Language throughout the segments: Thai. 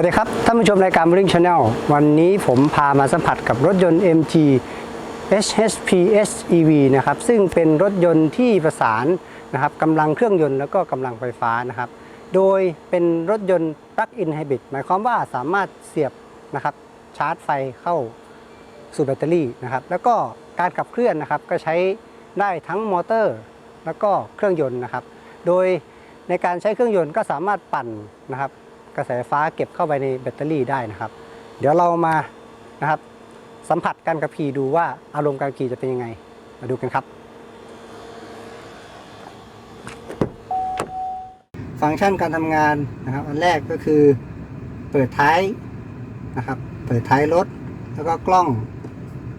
วัสดีครับ ท่านผู้ชมรายการ Ring Channel วันนี้ผมพามาสัมผัสกับรถยนต์ MG HHP SEV นะครับซึ่งเป็นรถยนต์ที่ประสานนะครับกำลังเครื่องยนต์แล้วก็กำลังไฟฟ้านะครับ โดยเป็นรถยนต์ Plug-in Hybrid หมายความว่าสามารถเสียบนะครับชาร์จไฟเข้าสู่แบตเตอรี่นะครับ แล้วก็การขับเคลื่อนนะครับก็ใช้ได้ทั้งมอเตอร์ แล้วก็เครื่องยนต์นะครับ โดยในการใช้เครื่องยนต์ก็สามารถปั่นนะครับ กระแสไฟฟ้าเก็บเข้าไปในแบตเตอรี่ได้นะครับ เดี๋ยวเรามานะครับสัมผัสการขับขี่ดูว่าอารมณ์การขี่จะเป็นยังไง มาดูกันครับ ฟังก์ชันการทำงานนะครับ อันแรกก็คือเปิดท้ายนะครับ เปิดท้ายรถ แล้วก็กล้อง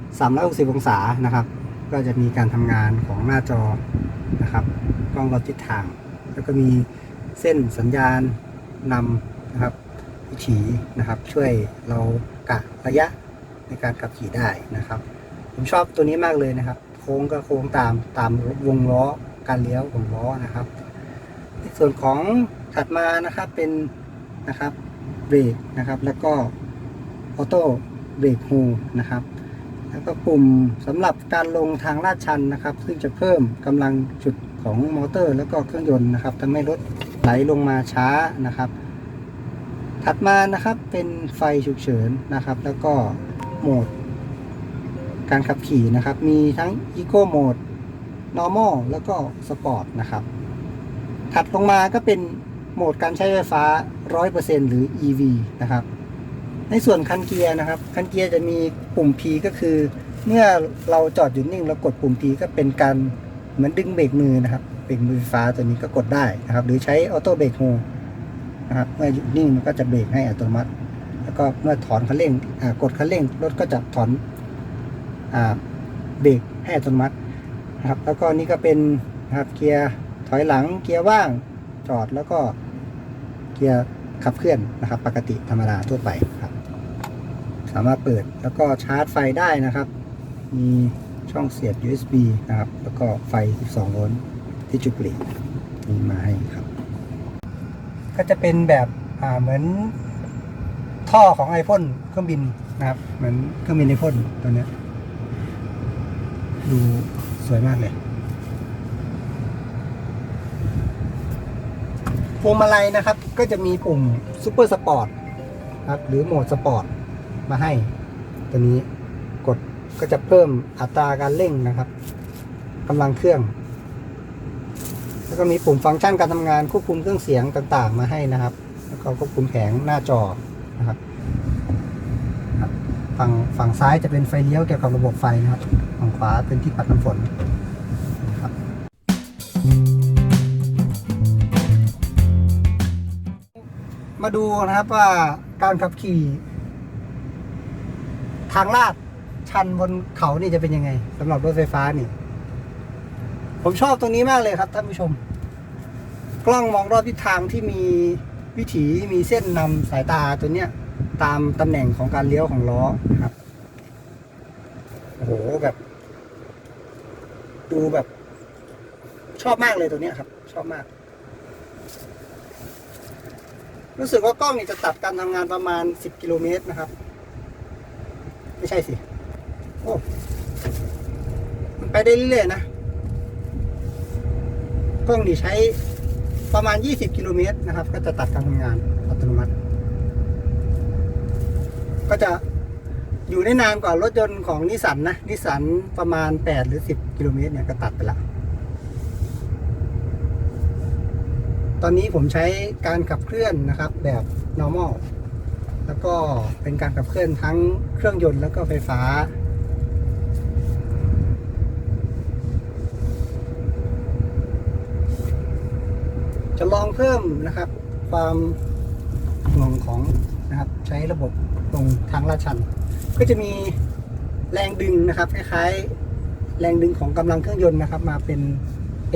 360 องศานะครับ ก็จะมีการทำงานของหน้าจอนะครับ กล้องรอบทิศทาง แล้วก็มีเส้นสัญญาณนำ นะครับวิถีนะครับ ช่วยเรากะระยะในการขับขี่ได้นะครับ ผมชอบตัวนี้มากเลยนะครับ โค้งก็โค้งตามตามวงล้อการเลี้ยวของล้อนะครับ ในส่วนของถัดมานะครับเป็นนะครับเบรกนะครับ แล้วก็ออโต้เบรกฮูนะครับแล้วก็ปุ่มสำหรับการลงทางลาดชันนะครับ ซึ่งจะเพิ่มกำลังจุดของมอเตอร์ แล้วก็เครื่องยนต์นะครับทำให้รถไหลลงมาช้านะครับ ถัดมานะครับเป็นไฟฉุกเฉินนะครับ แล้วก็โหมด การขับขี่นะครับ มีทั้ง Eco Mode Normal แล้วก็ Sport นะครับ ถัดลงมาก็เป็นโหมดการใช้ไฟฟ้า 100%หรือ EV นะครับ ในส่วนคันเกียร์นะครับ คันเกียร์จะมีปุ่ม P ก็คือ เมื่อเราจอดอยู่นิ่งแล้วกดปุ่ม P ก็เป็นการเหมือนดึงเบรกมือนะครับ เบรกมือไฟฟ้าตัวนี้ก็กดได้นะครับ หรือใช้ออโต้เบรกโฮ นะครับเมื่อหยุดนิ่งมันก็จะเบรกให้อัตโนมัติ แล้วก็เมื่อถอนคันเร่งกดคันเร่งรถก็จะถอนเบรกให้อัตโนมัตินะครับ แล้วก็นี่ก็เป็นนะครับเกียร์ถอยหลังเกียร์ว่างจอดแล้วก็เกียร์ขับเคลื่อนนะครับ ปกติธรรมดาทั่วไปครับ สามารถเปิดแล้วก็ชาร์จไฟได้นะครับ มีช่องเสียบ USB นะครับ แล้วก็ไฟ 12 โวลต์ที่จุดเปลี่ยนมีมาให้ครับ ก็จะเป็นแบบอ่าเหมือนท่อของไอพ่นเครื่องบินนะครับ เหมือนเครื่องบินไอพ่นตัวเนี้ยดูสวยมากเลยพวงมาลัยนะครับ ก็จะมีปุ่มซูเปอร์สปอร์ตครับหรือโหมดสปอร์ตมาให้ ตัวนี้กดก็จะเพิ่มอัตราการเร่งนะครับกำลังเครื่อง แล้วก็มีปุ่มฟังก์ชันการทำงานควบคุมเครื่องเสียงต่างๆ มาให้นะครับ แล้วก็ควบคุมแผงหน้าจอนะครับครับฝั่งฝั่งซ้ายจะเป็นไฟเลี้ยวเกี่ยวกับระบบไฟนะครับฝั่งขวาเป็นที่ปัดน้ำฝนนะครับมาดูนะครับว่าการขับขี่ ทางลาดชันบนเขานี่จะเป็นยังไงสำหรับรถไฟฟ้านี่ ผมชอบตรงนี้มากเลยครับท่านผู้ชม กล้องมองรอบทิศทางที่มีวิถีมีเส้นนำสายตาตัวเนี้ย ตามตำแหน่งของการเลี้ยวของล้อครับโอ้โหแบบ ดูแบบ ชอบมากเลยตัวเนี้ยครับ ชอบมาก รู้สึกว่ากล้องนี่จะตัดการทำงานประมาณ 10 กิโลเมตรนะครับ ไม่ใช่สิ โอ้มันไปได้เรื่อยๆนะ กล้องนี่ใช้ประมาณ 20 กิโลเมตรนะครับ ก็จะตัดการทำงานอัตโนมัติ ก็จะอยู่ได้นานกว่ารถยนต์ของนิสันนะนิสันประมาณ 8 หรือ 10 กิโลเมตรเนี่ยก็ตัดไปละ ตอนนี้ผมใช้การขับเคลื่อนนะครับแบบ normal แล้วก็เป็นการขับเคลื่อนทั้งเครื่องยนต์แล้วก็ไฟฟ้า จะลองเพิ่มนะครับ ความหน่วงของนะครับ ใช้ระบบตรงทางลาดชัน ก็จะมีแรงดึงนะครับคล้ายๆแรงดึงของกำลังเครื่องยนต์นะครับ มาเป็น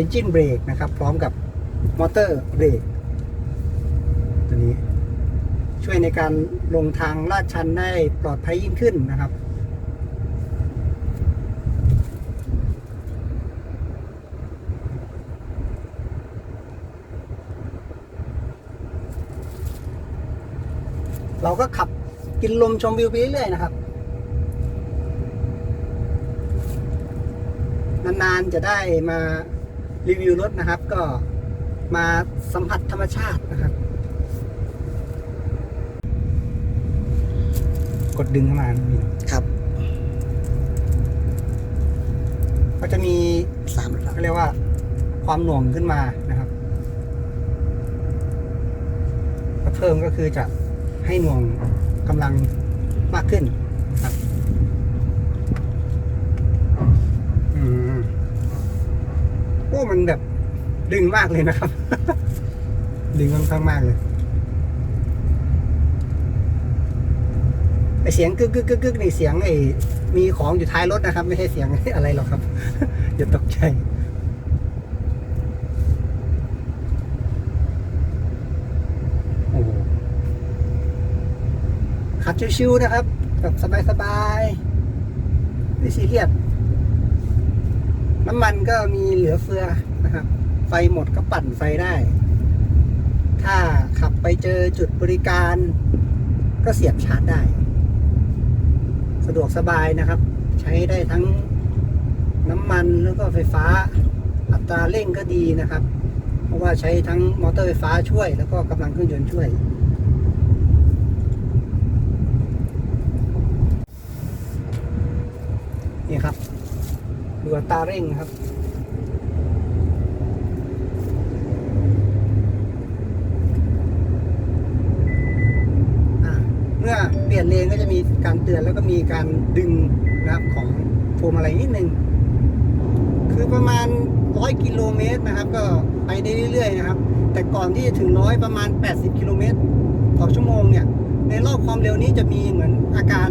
engine brake นะครับ พร้อมกับมอเตอร์เบรกตัวนี้ ช่วยในการลงทางลาดชันได้ปลอดภัยยิ่งขึ้นนะครับ เราก็ขับกินลมชมวิวไปเรื่อยๆนะครับ นานๆจะได้มารีวิวรถนะครับ ก็มาสัมผัสธรรมชาตินะครับ กดดึงเข้ามานี่ครับ ก็จะมีสามเขาเรียกว่า ความหน่วงขึ้นมานะครับก็เพิ่มก็คือจะ ให้หน่วงกำลังมากขึ้นครับอืมโอ้มันแบบดึงมากเลยนะครับ ดึงค่อนข้างมากเลยไอเสียงกึกกึกกึกกึกนี่เสียงไอมีของอยู่ท้ายรถนะครับ ไม่ใช่เสียงอะไรหรอกครับอย่าตกใจ โอ้โห ขับชิวๆนะครับแบบสบายๆไม่ซีเรียสน้ำมันก็มีเหลือเฟือนะครับ ไฟหมดก็ปั่นไฟได้ ถ้าขับไปเจอจุดบริการ ก็เสียบชาร์จได้ สะดวกสบายนะครับ ใช้ได้ทั้งน้ำมันแล้วก็ไฟฟ้า อัตราเร่งก็ดีนะครับ เพราะว่าใช้ทั้งมอเตอร์ไฟฟ้าช่วย แล้วก็กำลังเครื่องยนต์ช่วย นี่ครับดูอัตาเร่งครับ เมื่อเปลี่ยนเลนก็จะมีการเตือนแล้วก็มีการดึงนะครับของพวงมาลัยนิดนึง คือประมาณร้อยกิโลเมตรนะครับ ก็ไปได้เรื่อยๆนะครับ แต่ก่อนที่จะถึงร้อยประมาณ 80 กิโลเมตรต่อชั่วโมงเนี่ย ในรอบความเร็วนี้จะมีเหมือนอาการ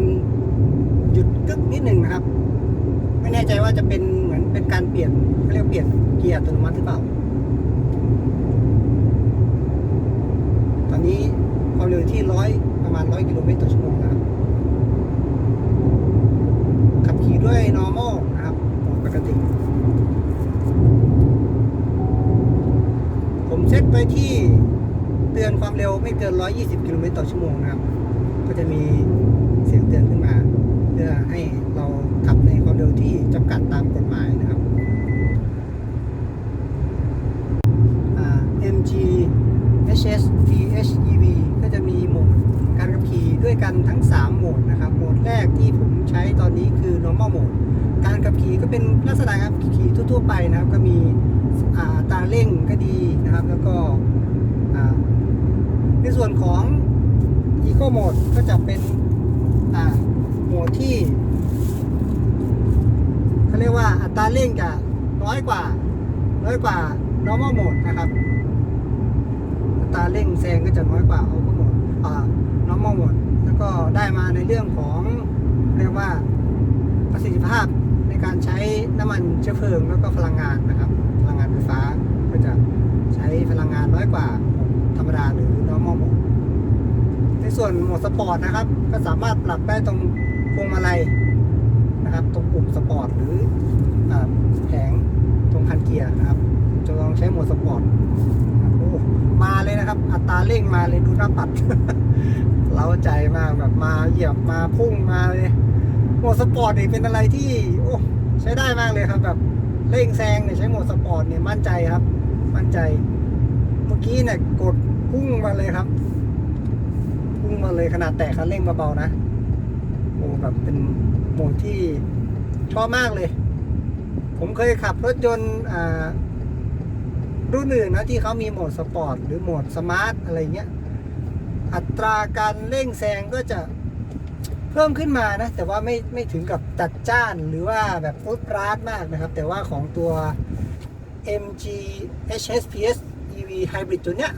หยุดกึกนิดหนึ่งนะครับ ไม่แน่ใจว่าจะเป็นเหมือนเป็นการเปลี่ยนเขาเรียกเปลี่ยนเกียร์อัตโนมัติหรือเปล่า ตอนนี้ความเร็วที่ร้อยประมาณร้อยกิโลเมตรต่อชั่วโมงนะครับขับขี่ด้วย normal นะครับปกติ ผมเซตไปที่เตือนความเร็วไม่เกิน 120 กิโลเมตรต่อชั่วโมงนะครับ ก็จะมีเสียงเตือนขึ้นมา เพื่อให้ำกัดตามกฎหมายนะครับ MG HS PHEV ก็จะมีโหมดการขับขี่ด้วยกันทั้ง 3 โหมดนะครับ โหมดแรกที่ผมใช้ตอนนี้คือ normal mode การขับขี่ก็เป็นลักษณะการขับขี่ทั่วๆไปนะครับ ก็มีาตาเร่งก็ดีนะครับ แล้วก็ในส่วนของ Eco Mode ก็จะเป็นโหมดที่ เขาเรียกว่าอัตราเร่งจะน้อยกว่า น้อยกว่า normal mode นะครับ อัตราเร่งแซงก็จะน้อยกว่า auto mode อ่า normal mode แล้วก็ได้มาในเรื่องของเรียกว่าประสิทธิภาพในการใช้น้ำมันเชื้อเพลิงแล้วก็พลังงานนะครับ พลังงานไฟฟ้าก็จะใช้พลังงานน้อยกว่าธรรมดาหรือ normal mode ในส่วนโหมดสปอร์ตนะครับ ก็สามารถปรับได้ตรงพวงมาลัยนะครับ ตรงปุ่มสปอร์ตหรืออาแผงตรงคันเกียร์นะครับ จะลองใช้โหมดสปอร์ตโอ้มาเลยนะครับ อัตราเร่งมาเลยดูหน้าปัดเล้าใจมากแบบมาเหยียบมาพุ่งมาเลยโหมดสปอร์ตนี่เป็นอะไรที่โอ้ใช้ได้มากเลยครับ แบบเร่งแซงเนี่ยใช้โหมดสปอร์ตเนี่ยมั่นใจครับ มั่นใจ เมื่อกี้เนี่ยกดพุ่งมาเลยครับ พุ่งมาเลยขนาดแตะคันเร่งเบาๆนะโอ้แบบเป็นโหมดที่ชอบมากเลย ผมเคยขับรถยนต์อ่า รุ่นอื่นนะที่เขามีโหมดสปอร์ตหรือโหมดสมาร์ทอะไรเงี้ย อัตราการเร่งแซงก็จะเพิ่มขึ้นมานะ แต่ว่าไม่ไม่ถึงกับจัดจ้านหรือว่าแบบฟุตราดมากนะครับ แต่ว่าของตัว MG HSPS EV Hybrid ตัวเนี้ย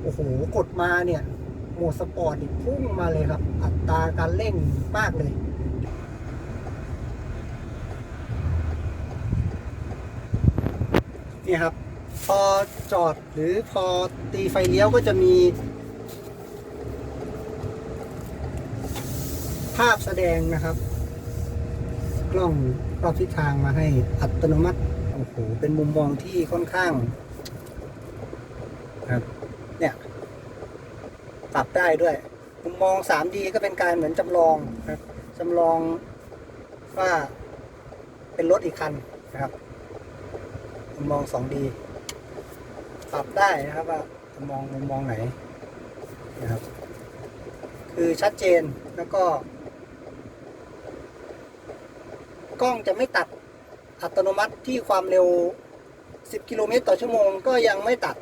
โอ้โห กดมาเนี่ย โหมดสปอร์ตพุ่งมาเลยครับ อัตราการเร่งมากเลยนี่ครับ พอจอดหรือพอตีไฟเลี้ยวก็จะมี ภาพแสดงนะครับ กล้องรอบทิศทางมาให้อัตโนมัติโอ้โหเป็นมุมมองที่ค่อนข้างครับเนี่ยปรับได้ด้วย มุมมอง 3D ก็เป็นการเหมือนจำลองครับจำลองว่าเป็นรถอีกคันนะครับมุมมอง 2D ปรับได้นะครับว่าจะมองมุมมองไหนนะครับ คือชัดเจนแล้วก็ กล้องจะไม่ตัดอัตโนมัติที่ความเร็ว 10 กิโลเมตรต่อชั่วโมงก็ยังไม่ตัด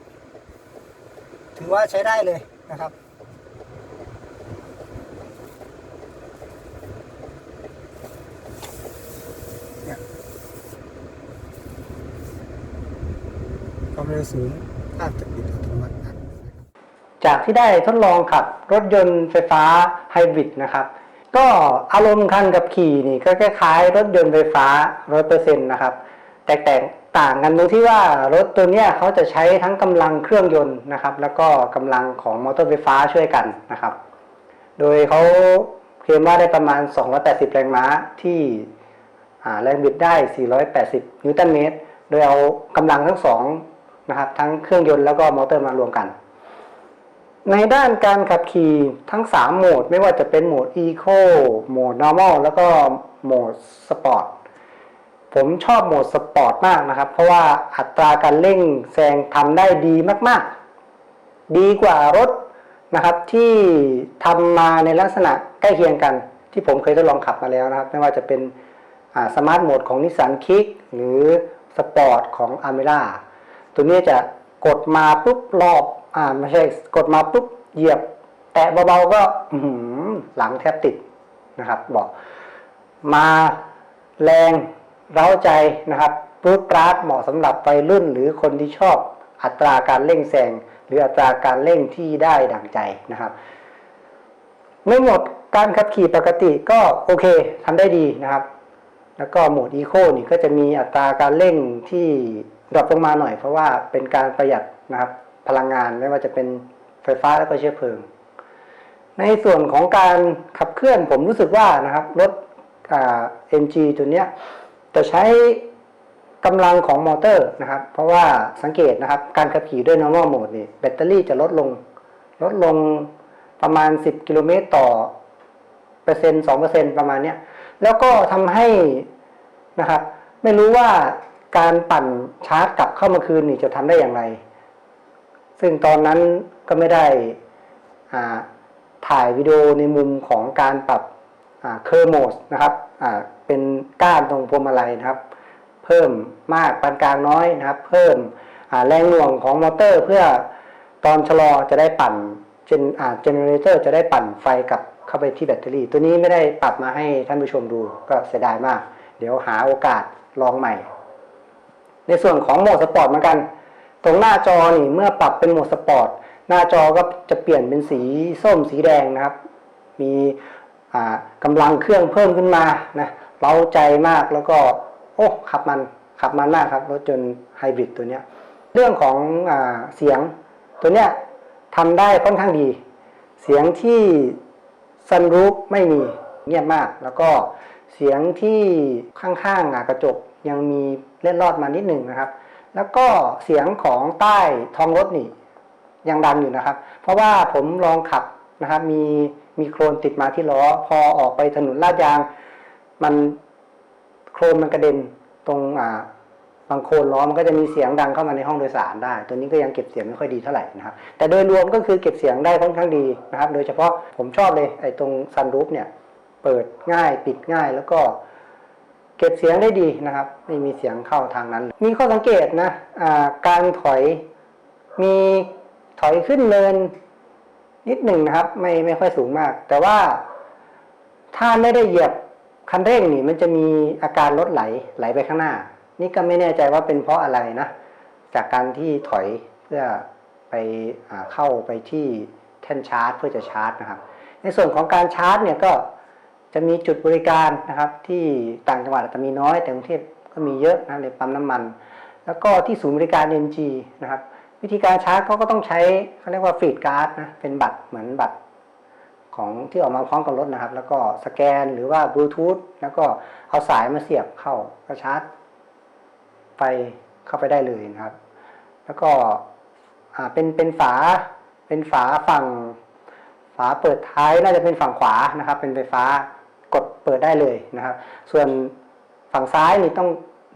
ถือว่าใช้ได้เลยนะครับเนี่ยความเร็วสูง ภาพจะปิดอัตโนมัติครับจากที่ได้ทดลองขับรถยนต์ไฟฟ้าไฮบริดนะครับ ก็อารมณ์คันกับขี่นี่ก็คล้ายๆ รถยนต์ไฟฟ้า 100%นะครับแต่แตกต่างกันตรงที่ว่ารถตัวนี้เขาจะใช้ทั้งกำลังเครื่องยนต์นะครับ แล้วก็กำลังของมอเตอร์ไฟฟ้าช่วยกันนะครับ โดยเขาเคลมว่าได้ประมาณ 280 แรงม้าที่แรงบิดได้ 480 นิวตันเมตร โดยเอากำลังทั้งสอง นะครับทั้งเครื่องยนต์แล้วก็มอเตอร์มารวมกัน ในด้านการขับขี่ทั้ง 3 โหมด ไม่ว่าจะเป็นโหมด Eco โหมด Normal แล้วก็โหมด Sport ผมชอบโหมดสปอร์ตมากนะครับ เพราะว่าอัตราการเร่งแซงทำได้ดีมากๆ ดีกว่ารถนะครับที่ทำมาในลักษณะใกล้เคียงกัน ที่ผมเคยทดลองขับมาแล้วนะครับ ไม่ว่าจะเป็นสมาร์ทโหมดของนิสสันคิกหรือสปอร์ตของอ m เม a า ตัวนี้จะกดมาปุ๊บรอบ อ่าไม่ใช่กดมาปุ๊บเหยียบ แตะเบาๆก็หือหลังแทบติดนะครับ บอก มาแรงเร้าใจนะครับปรูดปราดเหมาะสำหรับวัยรุ่นหรือคนที่ชอบอัตราการเร่งแซงหรืออัตราการเร่งที่ได้ดั่งใจนะครับในโหมดการขับขี่ปกติก็โอเคทำได้ดีนะครับ แล้วก็โหมดอีโคนี่ก็จะมีอัตราการเร่งที่ ดรอปลงมาหน่อยเพราะว่าเป็นการประหยัดนะครับพลังงานไม่ว่าจะเป็นไฟฟ้าแล้วก็เชื้อเพลิง ในส่วนของการขับเคลื่อนผมรู้สึกว่านะครับรถ MG ตัวเนี้ยจะใช้กำลังของมอเตอร์นะครับ เพราะว่าสังเกตนะครับ การขับขี่ด้วย normal mode นี่แบตเตอรี่จะลดลง ลดลงประมาณ 10 กิโลเมตรต่อเปอร์เซ็นต์2เปอร์เซ็นต์ประมาณเนี้ยแล้วก็ทำให้นะครับ ไม่รู้ว่า การปั่นชาร์จกลับเข้ามาคืนนี่จะทำได้อย่างไร ซึ่งตอนนั้นก็ไม่ได้ถ่ายวิดีโอในมุมของการปรับเคอร์โมสนะครับเป็นก้านตรงพวงมาลัยนะครับ เพิ่มมากปานกลางน้อยนะครับ เพิ่มแรงหน่วงของมอเตอร์ เพื่อตอนชะลอจะได้ปั่นเจนเจเนเรเตอร์จะได้ปั่นไฟกลับเข้าไปที่แบตเตอรี่ ตัวนี้ไม่ได้ปรับมาให้ท่านผู้ชมดูก็เสียดายมาก เดี๋ยวหาโอกาสลองใหม่ ในส่วนของโหมดสปอร์ตเหมือนกัน ตรงหน้าจอนี่เมื่อปรับเป็นโหมดสปอร์ตหน้าจอก็จะเปลี่ยนเป็นสีส้มสีแดงนะครับ มีกำลังเครื่องเพิ่มขึ้นมานะเร้าใจมากแล้วก็โอ้ขับมันขับมันมากครับรถยนต์ไฮบริดตัวเนี้ยเรื่องของอเสียงตัวเนี้ยทำได้ค่อนข้างดี เสียงที่ซันรูฟไม่มีเงียบมาก แล้วก็เสียงที่ข้างๆกระจกยังมี เล่นรอดมานิดหนึ่งนะครับ แล้วก็เสียงของใต้ท้องรถนี่ยังดังอยู่นะครับ เพราะว่าผมลองขับนะครับมีมีโครนติดมาที่ล้อ พอออกไปถนนลาดยาง มันโครนมันกระเด็นตรงอ่าบางโคนล้อมันก็จะมีเสียงดังเข้ามาในห้องโดยสารได้ ตัวนี้ก็ยังเก็บเสียงไม่ค่อยดีเท่าไหร่นะครับ แต่โดยรวมก็คือเก็บเสียงได้ค่อนข้างดีนะครับ โดยเฉพาะผมชอบเลยไอ้ตรงซันรูฟเนี่ย เปิดง่ายปิดง่ายแล้วก็ เก็บเสียงได้ดีนะครับ ไม่มีเสียงเข้าทางนั้น มีข้อสังเกตนะะการถอยมีถอยขึ้นเนินนิดหนึ่งนะครับ ไม่ไม่ค่อยสูงมาก แต่ว่าถ้าไม่ได้เหยียบคันเร่งนี่มันจะมีอาการรถไหลไหลไปข้างหน้า นี่ก็ไม่แน่ใจว่าเป็นเพราะอะไรนะ จากการที่ถอยเพื่อไปเข้าไปที่แท่นชาร์จ เพื่อจะชาร์จนะครับ ในส่วนของการชาร์จเนี่ยก็ จะมีจุดบริการนะครับที่ต่างจังหวัดอาจจะมีน้อยแต่กรุงเทพก็มีเยอะนะในปั๊มน้ำมัน แล้วก็ที่ศูนย์บริการ MG นะครับวิธีการชาร์จเขาก็ต้องใช้เขาเรียกว่าฟีดการ์ดนะเป็นบัตรเหมือนบัตรของที่ออกมาพร้อมกับรถนะครับ แล้วก็สแกนหรือว่าบลูทูธแล้วก็เอาสายมาเสียบเข้าก็ชาร์จไฟเข้าไปได้เลยนะครับ แล้วก็เป็นเป็นฝาเป็นฝาฝั่ง ฝาเปิดท้ายน่าจะเป็นฝั่งขวานะครับ เป็นไฟฟ้า กดเปิดได้เลยนะครับ ส่วนฝั่งซ้ายนี่ต้อง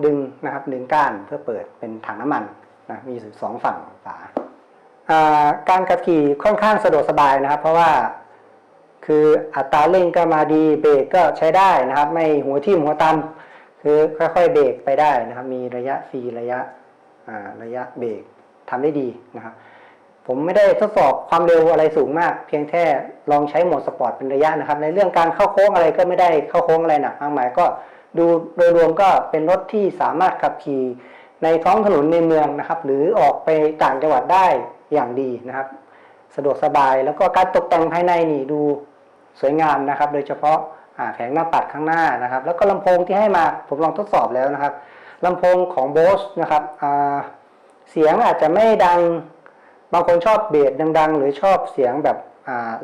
ดึงนะครับดึงก้านเพื่อเปิดเป็นถังน้ำมันนะมีอยู่สองฝั่งฝาอ่าการขับขี่ค่อนข้างสะดวกสบายนะครับ เพราะว่าคืออัตราเร่งก็มาดีเบรกก็ใช้ได้นะครับ ไม่หัวทิ่มหัวตำคือค่อยๆเบรกไปได้นะครับ มีระยะฟรีระยะระยะเบรกทำได้ดีนะครับ ผมไม่ได้ทดสอบความเร็วอะไรสูงมาก เพียงแค่ลองใช้โหมดสปอร์ตเป็นระยะนะครับ ในเรื่องการเข้าโค้งอะไรก็ไม่ได้เข้าโค้งอะไรหนักมากมายก็ดูโดยรวมก็เป็นรถที่สามารถขับขี่ในท้องถนนในเมืองนะครับ หรือออกไปต่างจังหวัดได้อย่างดีนะครับ สะดวกสบายแล้วก็การตกแต่งภายในนี่ดูสวยงามนะครับ โดยเฉพาะาแผงหน้าปัดข้างหน้านะครับ แล้วก็ลำโพงที่ให้มาผมลองทดสอบแล้วนะครับลำโพงของ Bose นะครับเสียงอาจจะไม่ดัง บางคนชอบเบสดัง ๆ หรือชอบเสียงแบบ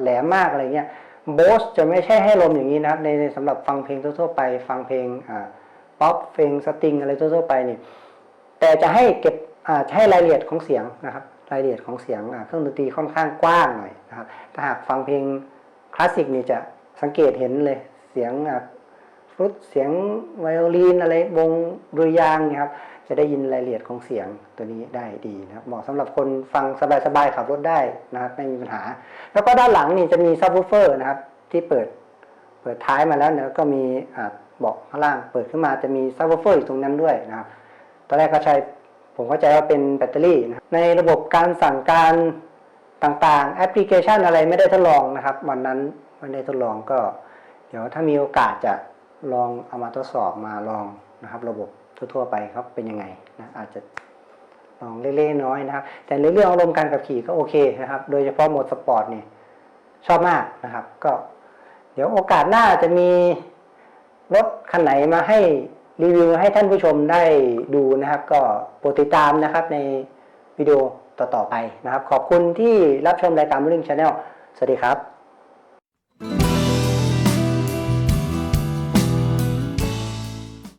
แหลมมากอะไรเงี้ยโบสจะไม่ใช่ให้ลมอย่างนี้นะในสำหรับฟังเพลงทั่วๆไป ฟังเพลงป๊อปเพลงสตริงอะไรทั่วๆไปนี่แต่จะให้เก็บจะให้รายละเอียดของเสียงนะครับรายละเอียดของเสียงเครื่องดนตรีค่อนข้างกว้างหน่อยนะครับถ้าหากฟังเพลงคลาสสิกนี่จะสังเกตเห็นเลยเสียงอ่าฟลุตเสียงไวโอลินอะไรวงดุริยางเนี่ยครับ จะได้ยินรายละเอียดของเสียงตัวนี้ได้ดีนะครับเหมาะสำหรับคนฟังสบายๆขับรถได้นะครับไม่มีปัญหา แล้วก็ด้านหลังนี่จะมีซับวูเฟอร์นะครับที่เปิดเปิดท้ายมาแล้วเนี่ยก็มีอ่าเบาะข้างล่าง เปิดขึ้นมาจะมีซับวูเฟอร์อยู่ตรงนั้นด้วยนะครับตอนแรกก็ใช้ผมเข้าใจว่าเป็นแบตเตอรี่นะครับในระบบการสั่งการต่างๆ แอปพลิเคชันอะไรไม่ได้ทดลองนะครับ วันนั้นไม่ได้ทดลองก็ เดี๋ยวถ้ามีโอกาสจะลองเอามาทดสอบมาลองนะครับ ระบบ ทั่วๆไปครับเป็นยังไงนะอาจจะลองเล็กๆน้อยนะครับ แต่ในเรื่องอารมณ์การขับขี่ก็โอเคนะครับ โดยเฉพาะโหมดสปอร์ตเนี่ยชอบมากนะครับ ก็เดี๋ยวโอกาสหน้าจะมีรถคันไหนมาให้รีวิวให้ท่านผู้ชมได้ดูนะครับ ก็โปรดติดตามนะครับในวิดีโอต่อๆไปนะครับ ขอบคุณที่รับชมรายการ Bulling Channel สวัสดีครับ